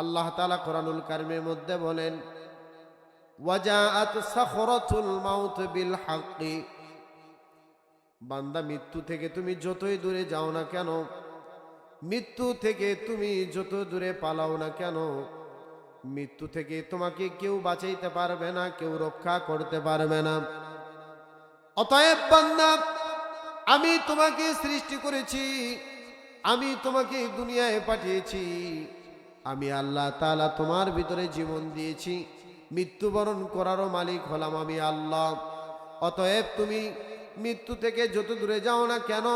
আল্লাহ তালা কোরআনুল কারিমের মধ্যে বলেন বিল বান্দা, মৃত্যু থেকে তুমি যতই দূরে যাও না কেন, মৃত্যু থেকে তুমি যত দূরে পালাও না কেন, মৃত্যু থেকে তোমাকে কেউ বাঁচাইতে পারবে না, কেউ রক্ষা করতে পারবে না। অতএব বান্দা, আমি তোমাকে সৃষ্টি করেছি, আমি তোমাকে দুনিয়ায় পাঠিয়েছি। আমি আল্লাহ তাআলা তোমার ভিতরে জীবন দিয়েছি, মৃত্যুবরণ করারও মালিক হলাম আমি আল্লাহ। অতএব তুমি মৃত্যু থেকে যত দূরে যাও না কেন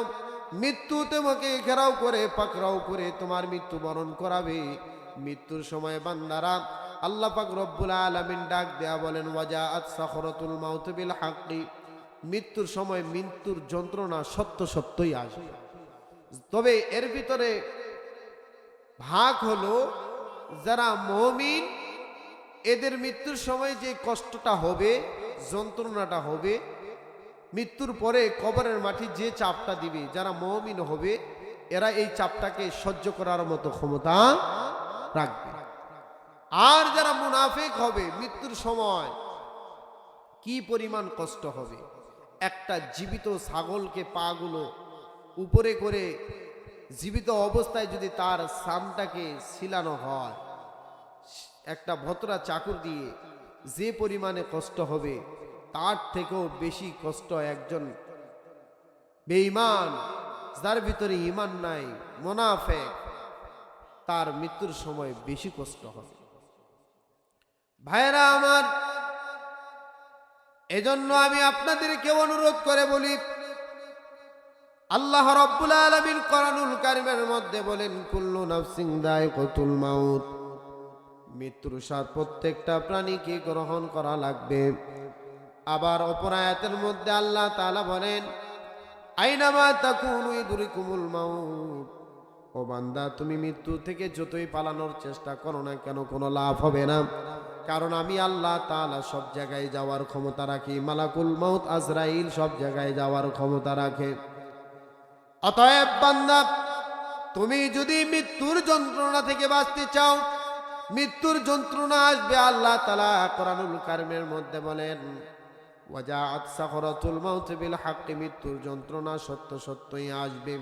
মৃত্যু তোমাকে ঘেরাও করে, পাকড়াও করে তোমার মৃত্যুবরণ করাবে। মৃত্যুর সময় বান্দারা আল্লাহ পাক রব্বুল আলামিন ডাক দেয়া বলেন ওয়াজা আত সাখরাতুল মাউত বিল মৃত্যুর সময় মৃত্যুর যন্ত্রণা সত্য সত্যই আসবে। তবে এর ভিতরে ভাগ হলো যারা মমিন, এদের মৃত্যুর সময় যে কষ্টটা হবে, যন্ত্রণাটা হবে, মৃত্যুর পরে কবরের মাটি যে চাপটা দিবে, যারা মমিন হবে, এরা এই চাপটাকে সহ্য করার মতো ক্ষমতা রাখবে। আর যারা মুনাফেক হবে মৃত্যুর সময়, কি পরিমাণ কষ্ট হবে? একটা জীবিত ছাগলকে পাগুলো উপরে করে জীবিত অবস্থায় যদি তার সামটাকে ছিলানো হয়, একটা ভতরা চাকুর দিয়ে যে পরিমাণে কষ্ট হবে, তার থেকেও বেশি কষ্ট একজন বেঈমান, যার ভিতরে ইমান নাই মোনাফে তার মৃত্যুর সময় বেশি কষ্ট হবে। ভাইরা আমার, এজন্য আমি আপনাদেরকে অনুরোধ করে বলি আল্লাহ রব্বুল আলামিন করানুল কারিমের মধ্যে বলেন, কুল্লু নাফসিং দায়িকাতুল মাউত। মৃত্যুর স্বাদ প্রত্যেকটা প্রাণীকে গ্রহণ করা লাগবে। আবার অপর আয়াতের মধ্যে আল্লাহ তাআলা বলেন, আইনামা তাকুনু ইদরিকুমুল মাউত। ও বান্দা, তুমি মৃত্যু থেকে যতই পালানোর চেষ্টা করো না কেন, কোনো লাভ হবে না। কারণ আমি আল্লাহ তাআলা সব জায়গায় যাওয়ার ক্ষমতা রাখি, মালাকুল মাউত আজরাইল সব জায়গায় যাওয়ার ক্ষমতা রাখে। অতএব বান্দা, তুমি যদি মৃত্যুর যন্ত্রণা থেকে বাঁচতে চাও, মৃত্যুর যন্ত্রণা আসবে আল্লাহ তালা কোরআনুল কারিমের মধ্যে বলেন, ওয়াজাআত সাখরাতুল মাউত বিল হাক্কি মৃত্যুর যন্ত্রণা সত্য সত্যই আসবে।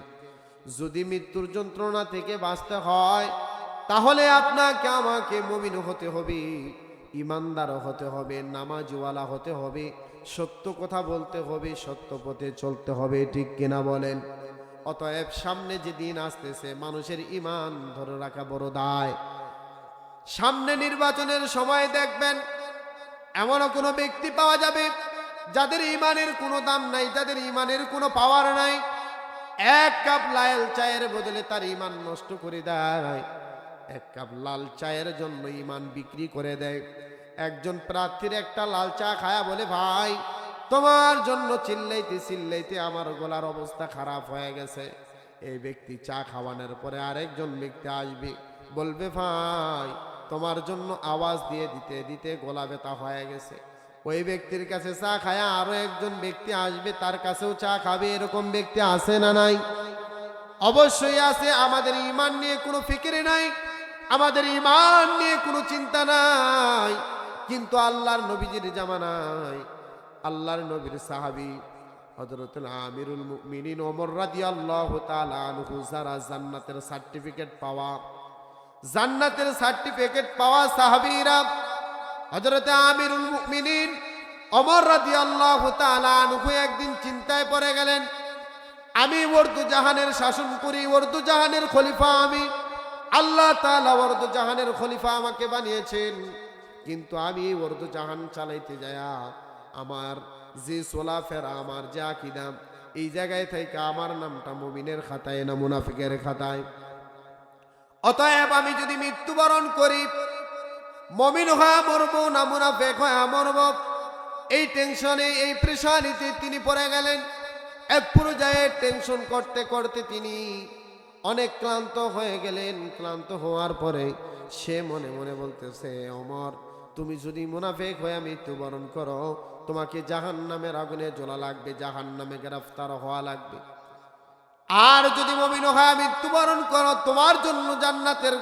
যদি মৃত্যুর যন্ত্রণা থেকে বাঁচতে হয়, তাহলে আপনাকে আমাকে মমিন হতে হবে ইমানদার হতে হবে, নামাজওয়ালা হতে হবে, সত্য কথা বলতে হবে, সত্য পথে চলতে হবে, ঠিক কিনা বলেন? অতএব সামনে যে দিন আসতেছে, মানুষের ইমান ধরে রাখা বড় দায়। সামনে নির্বাচনের সময় দেখবেন, এমনও কোনো ব্যক্তি পাওয়া যাবে যাদের ইমানের কোনো দাম নাই, যাদের ইমানের কোনো পাওয়ার নাই। এক কাপ লাল চায়ের বদলে তার ইমান নষ্ট করে দেয়। এক কাপ লাল চায়ের জন্য ইমান বিক্রি করে দেয়। একজন প্রার্থীর একটা লাল চা খায়া বলে, ভাই তোমার জন্য চিল্লাইতে চিল্লাইতে আমার গলার অবস্থা খারাপ হয়ে গেছে। এই ব্যক্তি চা খাওয়ানোর পরে আরেকজন ব্যক্তি আসবে, বলবে, ভাই, তোমার জন্য আওয়াজ দিয়ে দিতে দিতে গলা ব্যথা হয়ে গেছে। ওই ব্যক্তির কাছে চা খায়া আরও একজন ব্যক্তি আসবে, তার কাছেও চা খাবে, এরকম ব্যক্তি আছে না নাই? অবশ্যই আছে, আমাদের ইমান নিয়ে কোনো ফিকিরে নাই, আমাদের ইমান নিয়ে কোনো চিন্তা নাই, কিন্তু আল্লাহর নবীজির জামানায় আল্লাহর নবীর সাহাবি হযরত আমিরুল মিনিন ওমর রাদিয়াল্লাহু তাআলা আনহু যারা জান্নাতের সার্টিফিকেট পাওয়া, জান্নাতের সার্টিফিকেট পাওয়া সাহাবীরা হযরত আমিরুল মুমিনিন ওমর রাদিয়াল্লাহু তাআলা আনহু একদিন চিন্তায় পড়ে গেলেন, আমি উর্দু জাহানের শাসন করি উর্দু জাহানের খলিফা আমি, আল্লাহ তাআলা উর্দু জাহানের খলিফা আমাকে বানিয়েছেন, কিন্তু আমি উর্দু জাহান চালাইতে যায়া আমার যে চলাফেরা আমার যে আকিদা, এই জায়গায় থেকে আমার নামটা মুমিনের খাতায় না মুনাফিকের খাতায়। অতএব আমি যদি মৃত্যুবরণ করি, মমিন হয়ে মরব না মুনাফেক হয়ে মরব, এই টেনশনে এই প্রেশানিতে তিনি পড়ে গেলেন। এক পর্যায়ে টেনশন করতে করতে তিনি অনেক ক্লান্ত হয়ে গেলেন। ক্লান্ত হওয়ার পরে সে মনে মনে বলতেছে, অমর, তুমি যদি মুনাফেক হয়ে মৃত্যুবরণ করো তোমাকে জাহান নামের আগুনে জ্বলা লাগবে জাহান নামে গ্রেফতার হওয়া লাগবে। আর যদি মমিন হয়ে, মৃত্যুবরণ করো, তোমার জন্য জান্নাতের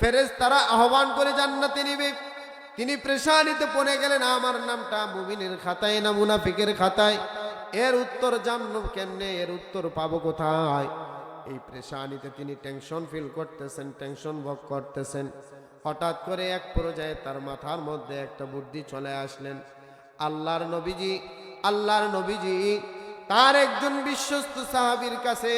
ফেরেজ তারা আহ্বান করে জান্নাতে নিবে। তিনি প্রেশানিতে পড়ে গেলেন, আমার নামটা মুমিনের খাতায় না মুনাফিকের খাতায়? এর উত্তর জানব কেমনে? এর উত্তর পাবো কোথায়? এই প্রেশানিতে তিনি টেনশন ফিল করতেছেন টেনশন ভোগ করতেছেন। হঠাৎ করে এক পর্যায়ে তার মাথার মধ্যে একটা বুদ্ধি চলে আসলেন। আল্লাহর নবীজি আল্লাহর নবীজি, তার একজন বিশ্বস্ত সাহাবীর কাছে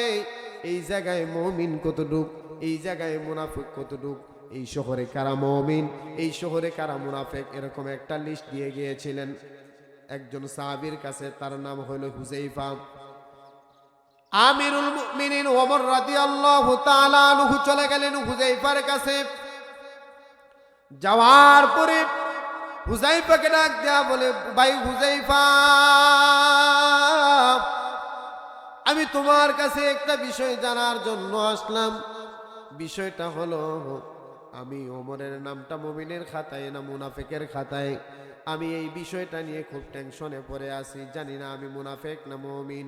এই জায়গায় মমিন কতটুক, এই জায়গায় মুনাফিক কতটুক, এই শহরে কারা মমিন, এই শহরে কারা মুনাফেক এরকম একটা লিস্ট দিয়ে গিয়েছিলেন। একজন সাহাবীর কাছে তার নাম হলো হুজাইফা। আমিরুল মুমিনিন ওমর রাদিয়াল্লাহু তাআলা আনহু চলে গেলেন হুজাইফার কাছে। যাওয়ার পরে হুজাইফাকে ডাক দেয়া বলে, ভাই হুজাইফা, আমি তোমার কাছে একটা বিষয় জানার জন্য আসলাম। বিষয়টা হলো, আমি ওমরের নামটা মমিনের খাতায় না মুনাফেকের খাতায়? আমি এই বিষয়টা নিয়ে খুব টেনশনে পড়ে আছি, জানি না আমি মুনাফেক না মমিন।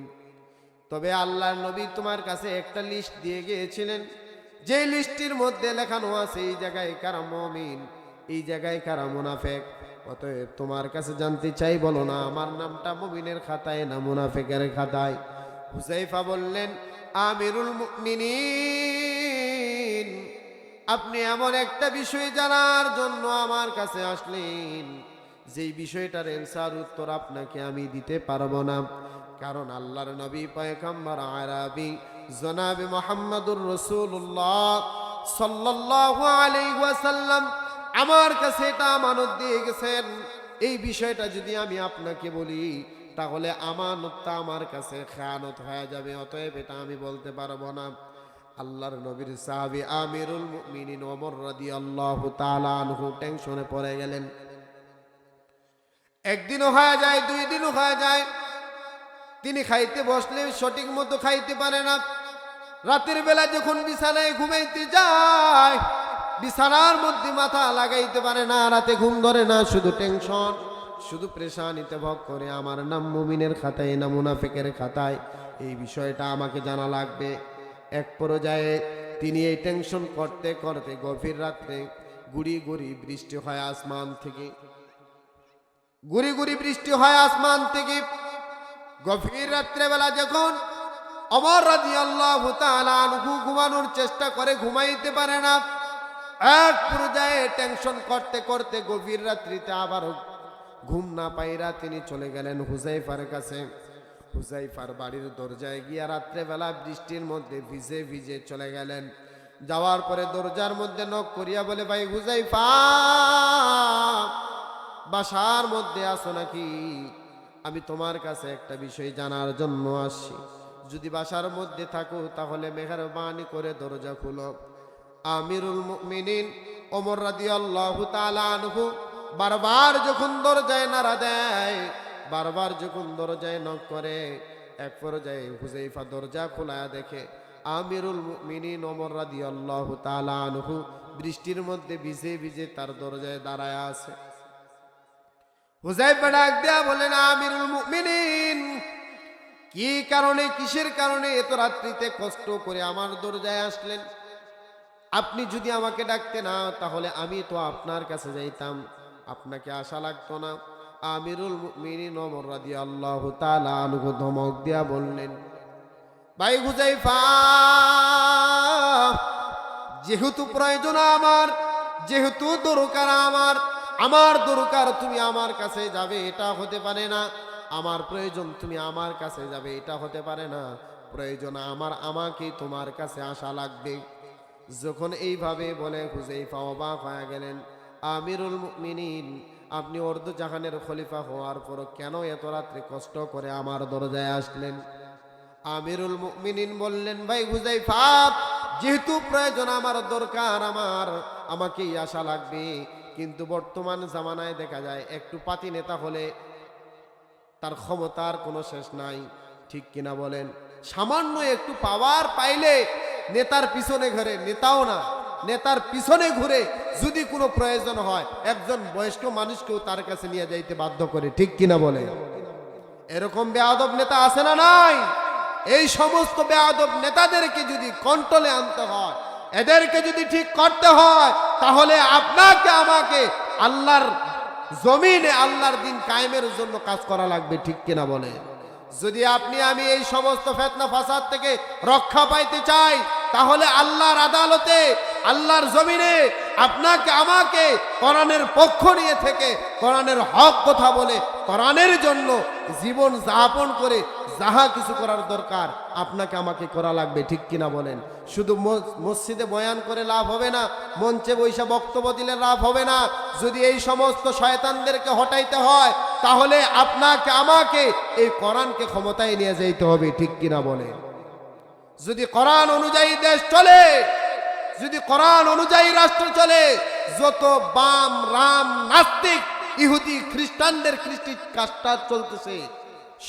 তবে আল্লাহর নবী তোমার কাছে একটা লিস্ট দিয়ে গিয়েছিলেন। যে লিস্টের মধ্যে লেখানো আছে, এই জায়গায় কারা মমিন, এই জায়গায় কারা মুনাফেক? অতএব তোমার কাছে জানতে চাই, বলো না, আমার নামটা মমিনের খাতায় না মুনাফেকের খাতায়? হুসাইফা বললেন, আমিরুল মুমিনিন, আপনি এমন একটা বিষয় জানার জন্য আমার কাছে আসলেন। যেই বিষয়টার এনসার উত্তর আপনাকে আমি দিতে পারব না। কারণ আল্লাহর নবী পয়গম্বর আরবি জনাবে মোহাম্মদুর রসুল্লাহ সাল্লাল্লাহু আলাইহি ওয়াসাল্লাম আমার কাছে এটা আমানত দিয়ে গেছেন। এই বিষয়টা যদি আমি আপনাকে বলি, তাহলে আমানতটা আমার কাছে খেয়ানত হয়ে যাবে, অতএব এটা আমি বলতে পারব না। আল্লাহর নবীর সাহাবি আমিরুল মুমিনিন ওমর রাদিয়াল্লাহু তাআলা আনহু টেনশনে পড়ে গেলেন। একদিনও হয়ে যায়, দুই দিনও হয়ে যায়। তিনি খাইতে বসলে সঠিক মতো খাইতে পারে না। রাতের বেলা যখন বিছানায় ঘুমাইতে যায় বিছানার মধ্যে মাথা লাগাইতে পারে না, রাতে ঘুম ধরে না, শুধু টেনশন শুধু প্রেশানিতে ভোগ করে। আমার নাম মুমিনের খাতায় না মুনাফেকের খাতায়। এই বিষয়টা আমাকে জানা লাগবে। এক পর্যায়ে তিনি এই টেনশন করতে করতে গভীর রাত্রে গুড়ি গুড়ি বৃষ্টি হয় আসমান থেকে। গুড়ি গুড়ি বৃষ্টি হয় আসমান থেকে। গভীর রাত্রেবেলা যখন অমর রাজি আল্লাহ ঘুমানোর চেষ্টা করে, ঘুমাইতে পারে না এক পর্যায়ে টেনশন করতে করতে গভীর রাত্রিতে আবার ঘুম না পাইরা তিনি চলে গেলেন হুজাইফার কাছে। হুজাইফার বাড়ির দরজায় গিয়া রাত্রেবেলা বৃষ্টির মধ্যে ভিজে ভিজে চলে গেলেন। যাওয়ার পরে দরজার মধ্যে নখ করিয়া বলে, ভাই হুজাইফা, বাসার মধ্যে আসো নাকি? আমি তোমার কাছে একটা বিষয় জানার জন্য আসছি। যদি বাসার মধ্যে থাকো তাহলে মেহরবানি করে দরজা খুলো। আমিরুল মুমিনিন ওমর রাদিয়াল্লাহু তাআলা আনহু বারবার যখন দরজায় নাড়া দেয়, বারবার যখন দরজায় নক করে, এক পর্যায়ে হুজাইফা দরজা খোলা দেখে আমিরুল মুমিনিন ওমর রাদিয়াল্লাহু তাআলা আনহু বৃষ্টির মধ্যে ভিজে ভিজে তার দরজায় দাঁড়ায় আছে। হুজাইফা ডাক দেয়া বলেন, আমিরুল মুমিনিন, কি কারণে, কিসের কারণে এত রাত্রিতে কষ্ট করে আমার দরজায় আসলেন? আপনি যদি আমাকে ডাকতে না, তাহলে আমি তো আপনার কাছে যাইতাম। আপনাকে আশা লাগতো না। আমিরুল মুমিনিন ওমর রাদিয়াল্লাহু তাআলা আনহু ধমক দিয়া বললেন, ভাই হুজাইফা যেহেতু প্রয়োজন আমার, যেহেতু দরকার আমার আমার দরকার তুমি আমার কাছে যাবে, এটা হতে পারে না। আমার প্রয়োজন তুমি আমার কাছে যাবে, এটা হতে পারে না। প্রয়োজন আমার, আমাকে তোমার কাছে আসা লাগবে। যখন এইভাবে বলে হুজাইফা অবাক হয়ে গেলেন, আমিরুল মুমিনিন, আপনি জাহানের খলিফা হওয়ার পর কেন এত রাত্রে কষ্ট করে আমার দরজায় আসলেন? আমিরুল মুমিনিন বললেন, ভাই হুজাইফা, যেহেতু প্রয়োজন আমার দরকার, আমার, আমাকেই আশা লাগবে। কিন্তু বর্তমান জামানায় দেখা যায়, একটু পাতি নেতা হলে তার ক্ষমতার কোনো শেষ নাই। ঠিক কিনা বলেন, সামান্য একটু পাওয়ার পাইলে নেতার পিছনে ঘুরে, নেতাও না। নেতার পিছনে ঘুরে যদি কোনো প্রয়োজন হয়, একজন বয়স্ক মানুষকেও তার কাছে নিয়ে যাইতে বাধ্য করে। ঠিক কিনা বলে? এরকম বেয়াদব নেতা আছে না নাই? এই সমস্ত বেয়াদব নেতাদেরকে যদি কন্ট্রোলে আনতে হয়, এদেরকে যদি ঠিক করতে হয়, তাহলে আপনাকে, আমাকে আল্লাহর জমিনে আল্লাহর দিন কায়েমের জন্য কাজ করা লাগবে, ঠিক কিনা বলে? যদি আপনি, আমি এই সমস্ত ফেতনা, ফাসাদ থেকে রক্ষা পাইতে চাই তাহলে আল্লাহর আদালতে, আল্লাহর জমিনে আপনাকে, আমাকে কোরআনের পক্ষ নিয়ে থেকে কোরআনের হক কথা বলে, কোরআনের জন্য জীবন যাপন করে যাহা কিছু করার দরকার আপনাকে আমাকে করা লাগবে, ঠিক কিনা বলেন? শুধু মসজিদে বয়ান করে লাভ হবে না, মঞ্চে বৈশা বক্তব্য দিলে লাভ হবে না। যদি এই সমস্ত শয়তানদেরকে হটাইতে হয়, তাহলে আপনাকে, আমাকে এই কোরআনকে ক্ষমতায় নিয়ে যেতে হবে, ঠিক কিনা বলেন? যদি কোরআন অনুযায়ী দেশ চলে, যদি কোরআন অনুযায়ী রাষ্ট্র চলে, যত বাম, রাম, নাস্তিক, ইহুদি, খ্রিস্টানদের খ্রিস্টি কাজটা চলতেছে,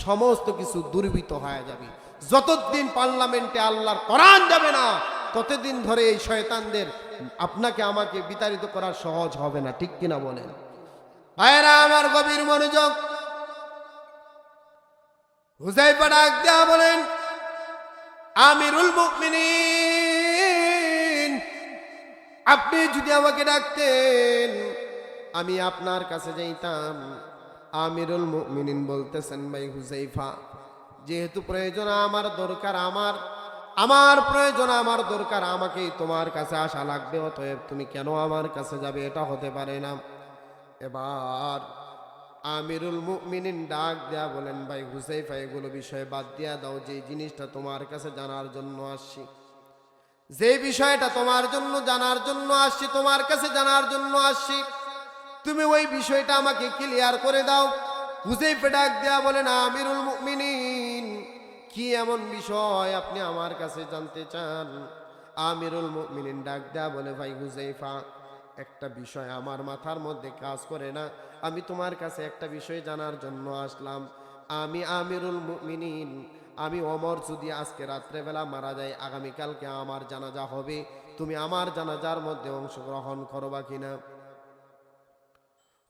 সমস্ত কিছু দুর্বৃত হয়ে যাবে। যতদিন পার্লামেন্টে আল্লাহর কোরআন যাবে না, ততদিন ধরে এই শয়তানদের আপনাকে আমাকে বিতাড়িত করা সহজ হবে না, ঠিক কিনা বলেন? ভাইরা আমার গভীর মনোযোগ। হুজাইফা ডাক বলেন আমিরুল মুমিনিন। আপনি যদি আমাকে ডাকতেন, আমি আপনার কাছে যাইতাম। আমিরুল মুমিনিন বলতেছেন, ভাই হুজাইফা, যেহেতু প্রয়োজন আমার, দরকার আমার আমার প্রয়োজন, আমার দরকার, আমাকেই তোমার কাছে আসা লাগবে, অতএব তুমি কেন আমার কাছে যাবে? এটা হতে পারে না। এবার আমিরুল মুমিনিন ডাক দেয়া বলেন, ভাই হুসাইফা, এগুলো বিষয়ে বাদ দিয়া দাও যে জিনিসটা তোমার কাছে জানার জন্য আসছি। যে বিষয়টা তোমার জন্য জানার জন্য আসছি, তোমার কাছে জানার জন্য আসছি, তুমি ওই বিষয়টা আমাকে ক্লিয়ার করে দাও। হুসাইফা ডাক দেয়া বলেন, আমিরুল মুমিনিন, কি এমন বিষয় আপনি আমার কাছে জানতে চান? আমিরুল মুমিনিন ডাক দেয়া বলে, ভাই হুজাইফা একটা বিষয় আমার মাথার মধ্যে কাজ করে না। আমি তোমার কাছে একটা বিষয় জানার জন্য আসলাম। আমি আমিরুল মুমিনিন, আমি অমর যদি আজকে রাত্রেবেলা মারা যায়, আগামীকালকে আমার জানাজা হবে। তুমি আমার জানাজার মধ্যে অংশগ্রহণ করবা কিনা?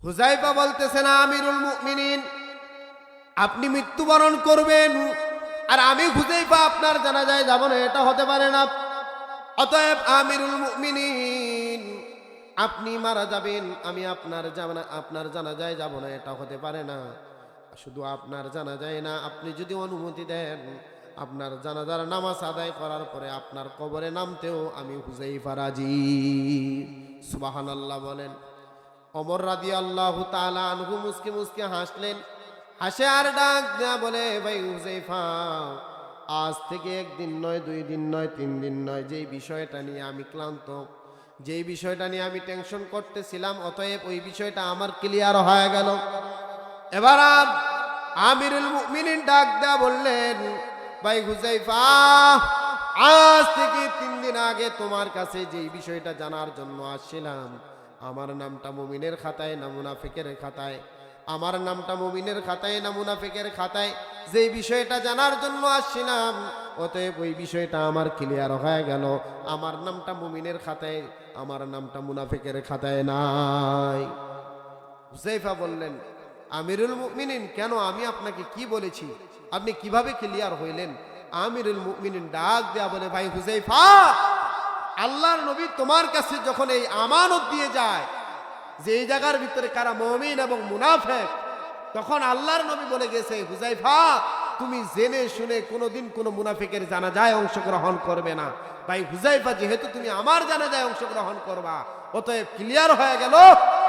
হুজাইফা বলতেছেন আমিরুল মুমিনিন, আপনি মৃত্যুবরণ করবেন। আর আমি হুজাইফা আপনার জানাজায় যাব না, এটা হতে পারে না। অতএব আমিরুল মুমিনিন আপনি মারা যাবেন, আমি আপনার জানা, আপনার জানাজায় যাব না এটা হতে পারে না। শুধু আপনার জানা যায় না, আপনি যদি অনুমতি দেন, আপনার জানাজার নামাজ আদায় করার পরে আপনার কবরে নামতেও আমি হুজাইফা রাজি। সুবাহান আল্লাহ বলেন। অমর রাদি আল্লাহ তালা আনহু মুসকে মুসকে হাসলেন। হাসে আর ডাক দেয়া বলে, ভাই হুজাইফা আজ থেকে একদিন নয়, দুই দিন নয়, তিন দিন নয়, যেই বিষয়টা নিয়ে আমি ক্লান্ত যেই বিষয়টা নিয়ে আমি টেনশন করতেছিলাম, অতএব ওই বিষয়টা আমার ক্লিয়ার হয়ে গেল। এবার আম- আমিরুল মুমিনিন ডাক দেয়া বললেন, ভাই হুজাইফা, আজ থেকে তিন দিন আগে তোমার কাছে যেই বিষয়টা জানার জন্য আসছিলাম, আমার নামটা মুমিনের খাতায় না মুনাফিকের খাতায়? আমার নামটা মুমিনের খাতায় না মুনাফিকের খাতায়? যেই বিষয়টা জানার জন্য আসছিলাম, অতএব ওই বিষয়টা আমার ক্লিয়ার হয়ে গেল। আমার নামটা মুমিনের খাতায়, আমার নামটা মুনাফিকের খাতায় নাই। হুসাইফা বললেন, আমিরুল মুমিনিন, কেন আমি আপনাকে কি বলেছি? আপনি কীভাবে ক্লিয়ার হইলেন? আমিরুল মুমিনিন ডাক দেয়া বলে, ভাই হুসাইফা আল্লাহর নবী তোমার কাছে যখন এই আমানত দিয়ে যায় যে জায়গার ভিতরে কারা মমিন এবং মুনাফেক, তখন আল্লাহর নবী বলে গেছে হুজাইফা তুমি জেনে শুনে কোনোদিন কোনো মুনাফিকের জানাজায় অংশগ্রহণ করবে না। ভাই হুজাইফা যেহেতু তুমি আমার জানাজায় অংশগ্রহণ করবা, অতএব ক্লিয়ার হয়ে গেল,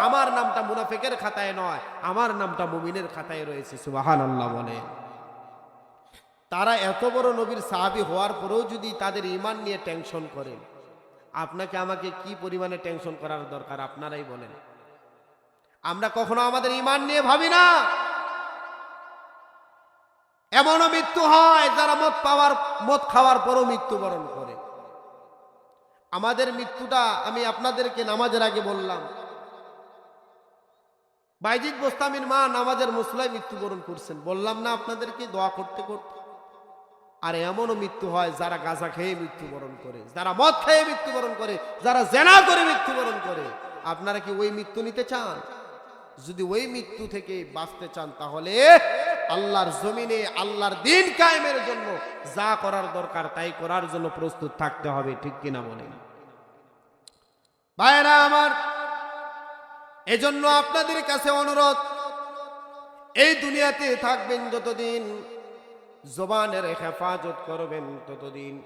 আমার নামটা মুনাফেকের খাতায় নয়, আমার নামটা মুমিনের খাতায় রয়েছে। সুবাহান আল্লাহ বলে। তারা এত বড় নবীর সাহাবি হওয়ার পরেও যদি তাদের ইমান নিয়ে টেনশন করেন, আপনাকে আমাকে কি পরিমাণে টেনশন করার দরকার, আপনারাই বলেন। আমরা কখনো আমাদের ইমান নিয়ে ভাবি না। এমনও মৃত্যু হয় যারা মদ পাওয়ার, মদ খাওয়ার পরও মৃত্যুবরণ করে। আমাদের মৃত্যুটা আমি আপনাদেরকে নামাজের আগে বললাম। বাইজিদ বোস্তামির মা নামাজের মুসলাই মৃত্যুবরণ করছেন। বললাম, না, আপনাদেরকে দোয়া করতে করতে। আর এমনও মৃত্যু হয় যারা গাঁজা খেয়ে মৃত্যুবরণ করে, যারা মদ খেয়ে মৃত্যুবরণ করে, যারা জেনা করে মৃত্যুবরণ করে। আপনারা কি ওই মৃত্যু নিতে চান? যদি ওই মৃত্যু থেকে বাঁচতে চান, তাহলে আল্লাহর জমিনে আল্লাহর দিন কায়েমের জন্য যা করার দরকার, তাই করার জন্য প্রস্তুত থাকতে হবে, ঠিক কিনা বলেন? ভাইরা আমার, এজন্য আপনাদের কাছে অনুরোধ, এই দুনিয়াতে থাকবেন যতদিন, জবানের হেফাজত করবেন ততদিন।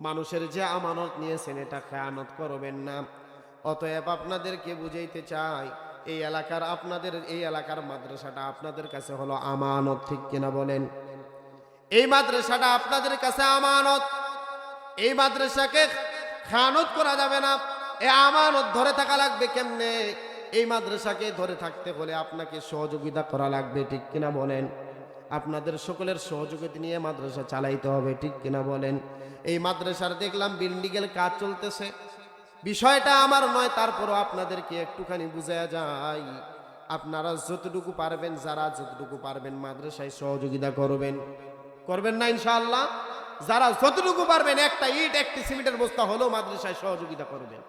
মানুষের যে আমানত নিয়েছেন, এটা খেয়ানত করবেন না। অতএব আপনাদেরকে বুঝাইতে চাই এই এলাকার, আপনাদের এই এলাকার মাদ্রাসাটা আপনাদের কাছে হলো আমানত, ঠিক কিনা বলেন? এই মাদ্রাসাটা আপনাদের কাছে আমানত। এই মাদ্রাসাকে খানত করা যাবে না। এ আমানত ধরে থাকা লাগবে কেমনে? এই মাদ্রাসাকে ধরে থাকতে হলে আপনাকে সহযোগিতা করা লাগবে, ঠিক কিনা বলেন? আপনাদের সকলের সহযোগিতা নিয়ে মাদ্রাসা চালাইতে হবে, ঠিক কিনা বলেন? এই মাদ্রাসার দেখলাম বিল্ডিংয়ের কাজ চলতেছে। বিষয়টা আমার নয়, তারপরও আপনাদেরকে একটুখানি বুঝায়া যায় আপনারা যতটুকু পারবেন, যারা যতটুকু পারবেন, মাদ্রাসায় সহযোগিতা করবেন। করবেন না, ইনশাআল্লাহ? যারা যতটুকু পারবেন, একটা ইট, একটি সিমেন্টের বস্তা হলেও মাদ্রাসায় সহযোগিতা করবেন।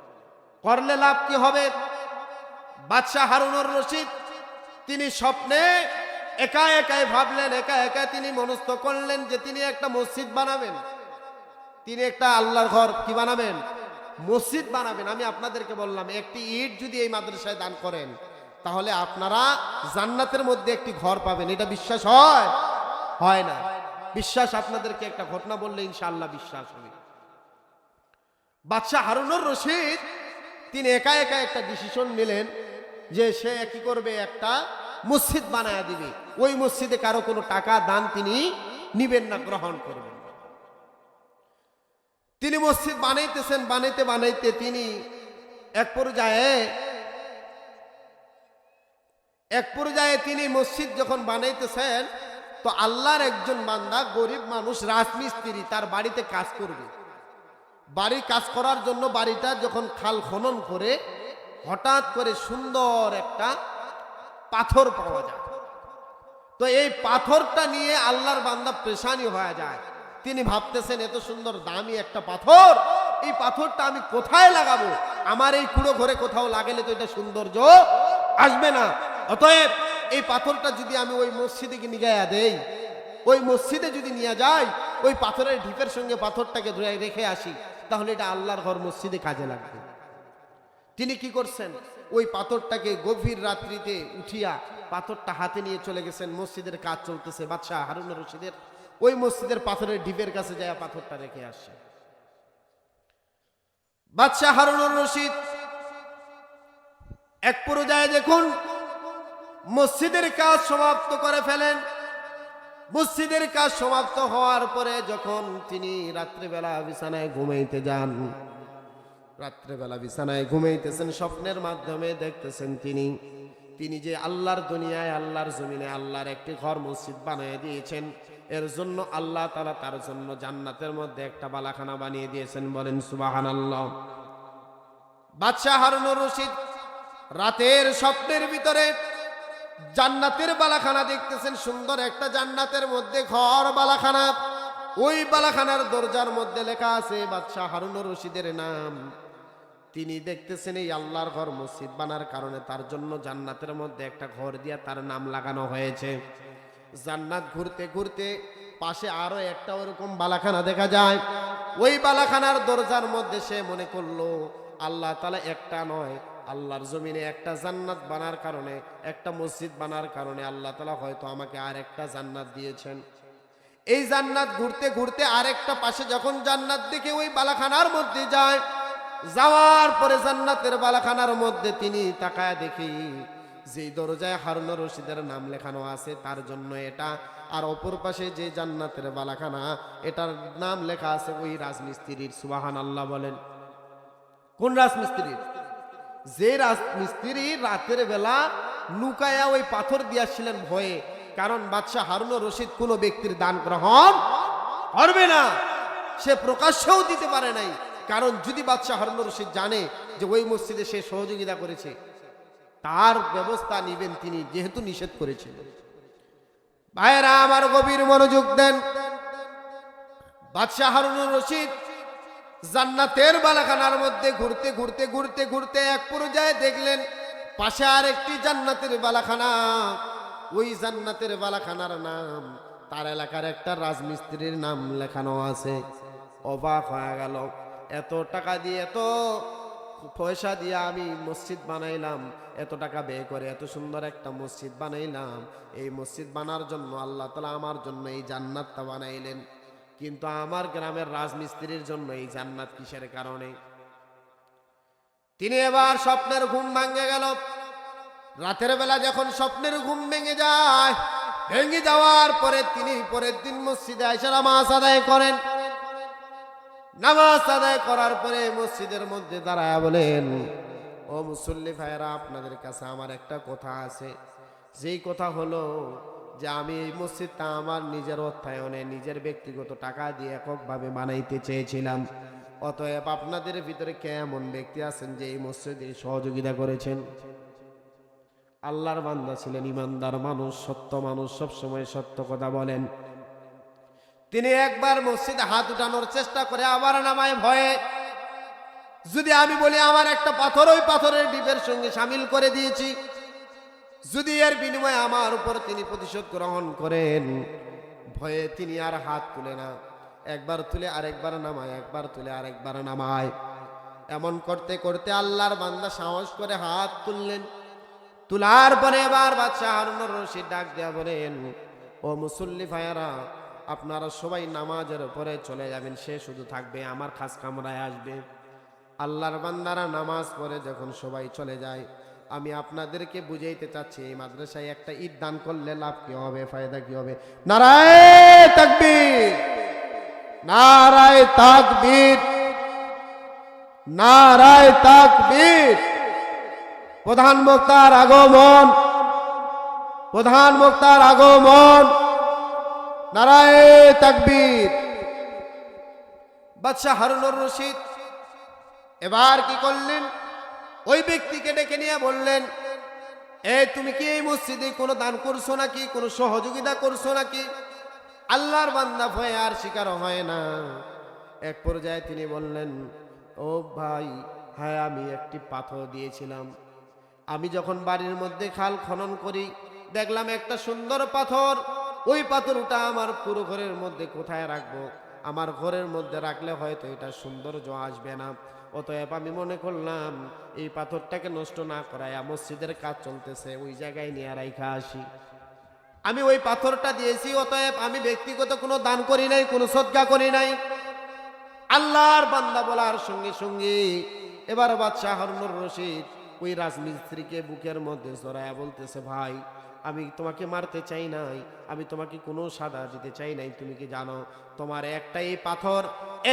করলে লাভ কি হবে? বাদশাহ হারুনুর রশিদ, তিনি স্বপ্নে একা একাই ভাবলেন, একা একা তিনি মনস্থ করলেন যে তিনি একটা মসজিদ বানাবেন। তিনি একটা আল্লাহর ঘর কি বানাবেন? মসজিদ বানাবেন, আমি আপনাদেরকে বললাম, একটি ইট যদি এই মাদ্রাসায় দান করেন, তাহলে আপনারা জান্নাতের মধ্যে একটি ঘর পাবেন। এটা বিশ্বাস হয়? হয় না। বিশ্বাস আপনাদেরকে একটা ঘটনা বললে ইনশাআল্লাহ বিশ্বাস হবে। বাদশাহ হারুনুর রশিদ, তিনি একা একা একটা ডিসিশন নিলেন যে সে কি করবে? একটা মসজিদ বানায় দিবে। ওই মসজিদে কারও কোনো টাকা, দান তিনি নিবেন না, গ্রহণ করবেন। না। তিনি মসজিদ বানাইতেছেন, বানাইতে বানাইতে তিনি এক পর্যায়ে এক পর্যায়ে তিনি মসজিদ যখন বানাইতেছেন, তো আল্লাহর একজন বান্দা গরিব মানুষ, রাজমিস্ত্রি, তার বাড়িতে কাজ করবে। বাড়ি কাজ করার জন্য বাড়িটা যখন খাল খনন করে, হঠাৎ করে সুন্দর একটা পাথর পাওয়া যায়। তো এই পাথরটা নিয়ে আল্লাহর বান্দা পেশানি হয়ে যায়। তিনি ভাবতেছেন, এত সুন্দর, দামি একটা পাথর। এই পাথরটা আমি কোথায় লাগাবো? আমার এই কুড়ো ঘরে কোথাও লাগালে তো এটা সৌন্দর্য আসবে না। অতএব এই পাথরটা যদি আমি ওই মসজিদে নিয়ে দেই, ওই মসজিদে যদি নিয়ে যাই, ওই পাথরের ঢিপের সঙ্গে পাথরটাকে ধরে রেখে আসি, তাহলে এটা আল্লাহর ঘর মসজিদে কাজে লাগবে। তিনি কি করছেন? ওই পাথরটাকে গভীর রাত্রিতে উঠিয়া পাথরটা হাতে নিয়ে চলে গেছেন। মসজিদের কাজ চলতেছে। বাদশাহ হারুন রশিদের ওই মসজিদের পাথরের ঢিপের কাছে যায় পাথরটা রেখে আসে বাদশাহ হারুনুর রশিদ, এক পর্যায়ে দেখুন, মসজিদের কাজ সমাপ্ত করে ফেলেন। মসজিদের কাজ সমাপ্ত হওয়ার পরে যখন তিনি রাত্রিবেলা বিছানায় ঘুমাইতে যান রাত্রেবেলা বিছানায় ঘুমাইতেছেন, স্বপ্নের মাধ্যমে দেখতেছেন তিনি। তিনি যে আল্লাহর দুনিয়ায়, আল্লাহর জমিনে, আল্লাহর একটি ঘর মসজিদ বানিয়ে দিয়েছেন, এর জন্য আল্লাহ তালা তার জন্য জান্নাতের মধ্যে একটা বালাখানা বানিয়ে দিয়েছেন বলেন সুবাহান আল্লাহ বাদশাহ হারুনুর রশিদ রাতের স্বপ্নের ভিতরে জান্নাতের বালাখানা দেখতেছেন, সুন্দর একটা জান্নাতের মধ্যে ঘর বালাখানা। ওই বালাখানার দরজার মধ্যে লেখা আছে, বাদশাহ হারুনুর রশিদের নাম। তিনি দেখতেছেন এই আল্লাহর ঘর মসজিদ বানার কারণে তার জন্য জান্নাতের মধ্যে একটা ঘর দিয়া তার নাম লাগানো হয়েছে। জান্নাত ঘুরতে ঘুরতে পাশে আরও একটা ওরকম বালাখানা দেখা যায়। ওই বালাখানার দরজার মধ্যে সে মনে করল, আল্লাহ তালা একটা নয়, আল্লাহর জমিনে একটা জান্নাত বানার কারণে, একটা মসজিদ বানার কারণে আল্লাহ তালা হয়তো আমাকে আর একটা জান্নাত দিয়েছেন। এই জান্নাত ঘুরতে ঘুরতে আরেকটা পাশে যখন জান্নাত দেখে ওই বালাখানার মধ্যে যায় যাওয়ার পরে জান্নাতের বালাখানার মধ্যে তিনি তাকায় দেখি যে দরজায় হারুন রশিদের নাম লেখানো আছে, তার জন্য এটা। আর অপর পাশে যে জান্নাতের বালাখানা, এটার নাম লেখা আছে ওই রাজমিস্ত্রির সুবাহান আল্লাহ বলেন। কোন রাজমিস্ত্রির যে রাজমিস্ত্রি রাতের বেলা নুকায়া ওই পাথর দিয়াছিলেন ভয়ে, কারণ বাদশাহ হারুন রশিদ কোনো ব্যক্তির দান গ্রহণ করবে না। সে প্রকাশ্যেও দিতে পারে নাই। কারণ যদি বাদশাহ হারুন রশিদ জানে যে ওই মসজিদে সে সহযোগিতা করেছে, তার ব্যবস্থা নিবেন তিনি, যেহেতু নিষেধ করেছিলেন ভাইয়েরা, আমার গভীর মনোযোগ দেন। বাদশাহ হারুনুর রশিদ জান্নাতের বালাখানার মধ্যে ঘুরতে ঘুরতে ঘুরতে ঘুরতে এক পর্যায়ে দেখলেন, পাশে আর একটি জান্নাতের বালাখানা। ওই জান্নাতের বালাখানার নাম, তার এলাকার একটা রাজমিস্ত্রির নাম লেখানো আছে। অবাক হয়ে গেল। এত টাকা দিয়ে, এত পয়সা দিয়ে আমি মসজিদ বানাইলাম, এত টাকা ব্যয় করে এত সুন্দর একটা মসজিদ বানাইলাম। এই মসজিদ বানার জন্য আল্লাহ তালা আমার জন্য এই জান্নাতটা বানাইলেন। কিন্তু আমার গ্রামের রাজমিস্ত্রির জন্য এই জান্নাত কিসের কারণে? তিনি এবার স্বপ্নের ঘুম ভাঙে গেল। রাতের বেলা যখন স্বপ্নের ঘুম ভেঙে যায়, ভেঙে যাওয়ার পরে তিনি পরের দিন মসজিদে এসে নামাজ আদায় করেন। নামাজ আদায় করার পরে মসজিদের মধ্যে দাঁড়ায় বলেন, ও মুসল্লি ভাইয়েরা, আপনাদের কাছে আমার একটা কথা আছে। যেই কথা হলো যে আমি এই মসজিদটা আমার নিজের অর্থায়নে, নিজের ব্যক্তিগত টাকা দিয়ে এককভাবে বানাইতে চেয়েছিলাম। অতএব আপনাদের ভিতরে কেমন ব্যক্তি আছেন যে এই মসজিদে সহযোগিতা করেছেন? আল্লাহর বান্দা ছিলেন ইমানদার মানুষ, সত্য মানুষ, সবসময় সত্য কথা বলেন। তিনি একবার মসজিদে হাত উঠানোর চেষ্টা করে আবার নামায় ভয়ে। যদি আমি বলি আমার একটা পাথর, ওই পাথরের ডিপের সঙ্গে সামিল করে দিয়েছি। যদি এর বিনিময়ে আমার উপর তিনি প্রতিশোধ গ্রহণ করেন, ভয়ে তিনি আর হাত তুলে না। একবার তুলে আরেকবার নামায়, একবার তুলে আরেকবার নামায়। এমন করতে করতে আল্লাহর বান্দা সাহস করে হাত তুললেন। তুলার পরে এবার বাদশাহ হারুনুর রশিদ ডাক দেয়া বলেন, ও মুসল্লি ভাইয়ারা আপনারা সবাই নামাজের উপরে চলে যাবেন, সে শুধু থাকবে, আমার খাস কামরায় আসবে। আল্লাহর বান্দারা নামাজ পড়ে যখন সবাই চলে যায়, আমি আপনাদেরকে বুঝাইতে চাচ্ছি, এই মাদ্রাসায় একটা ঈদ দান করলে লাভ কি হবে, ফায়দা কি হবে? নারায় তাকবীর! নারায় তাকবীর! নারায় তাকবীর! প্রধান বক্তার আগমন! প্রধান বক্তার আগমন! নারায় তাকবীর। বাদশাহ হারুনুর রশিদ এবার কি করলেন? ওই ব্যক্তিকে ডেকে নিয়ে বললেন এই তুমি কি এই মসজিদে কোনো দান করছ নাকি? কোনো সহযোগিতা করছ নাকি? আল্লাহর বান্দা ভয়ে আর শিকার হয় না। এক পর্যায়ে তিনি বললেন, ও ভাই হ্যাঁ আমি একটি পাথর দিয়েছিলাম। আমি যখন বাড়ির মধ্যে খাল খনন করি, দেখলাম একটা সুন্দর পাথর। ওই পাথরটা আমার পুরো ঘরের মধ্যে কোথায় রাখব? আমার ঘরের মধ্যে রাখলে হয়তো এটা সৌন্দর্য আসবে না। অতএব আমি মনে করলাম, এই পাথরটাকে নষ্ট না করায় মসজিদের কাজ চলতেছে, ওই জায়গায় নিয়ে রাইখা আসি। আমি ওই পাথরটা দিয়েছি, অতএব আমি ব্যক্তিগত কোনো দান করি নাই, কোনো সদ্গা করি নাই। আল্লাহর বান্দা বলার সঙ্গে সঙ্গে এবার বাদশাহ রশিদ ওই রাজমিস্ত্রিকে বুকের মধ্যে জড়ায়া বলতেছে, ভাই আমি তোমাকে মারতে চাই নাই, আমি তোমাকে কোনো সাদা দিতে চাই নাই, তুমি কি জানো? তোমার একটাই পাথর,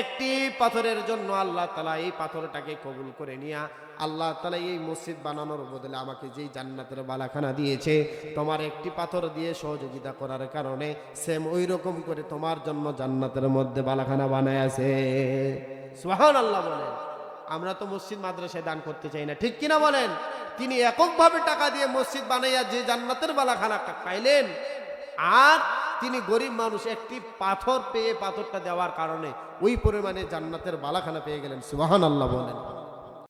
একটি পাথরের জন্য আল্লাহ তালা এই পাথরটাকে কবুল করে নিয়া আল্লাহ তালা এই মসজিদ বানানোর বদলে আমাকে যেই জান্নাতের বালাখানা দিয়েছে, তোমার একটি পাথর দিয়ে সহযোগিতা করার কারণে সেম ওই রকম করে তোমার জন্য জান্নাতের মধ্যে বালাখানা বানায় আছে। সুহান আল্লাহ বলেন। আমরা তো মসজিদ মাদ্রাসায় দান করতে চাই না, ঠিক কিনা বলেন? তিনি এককভাবে টাকা দিয়ে মসজিদ বানাইয়া যে জান্নাতের বালাখানা পাইলেন, আর তিনি গরিব মানুষ, একটি পাথর পেয়ে পাথরটা দেওয়ার কারণে ওই পরিমাণে জান্নাতের বালাখানা পেয়ে গেলেন। সুবাহান আল্লাহ বলেন।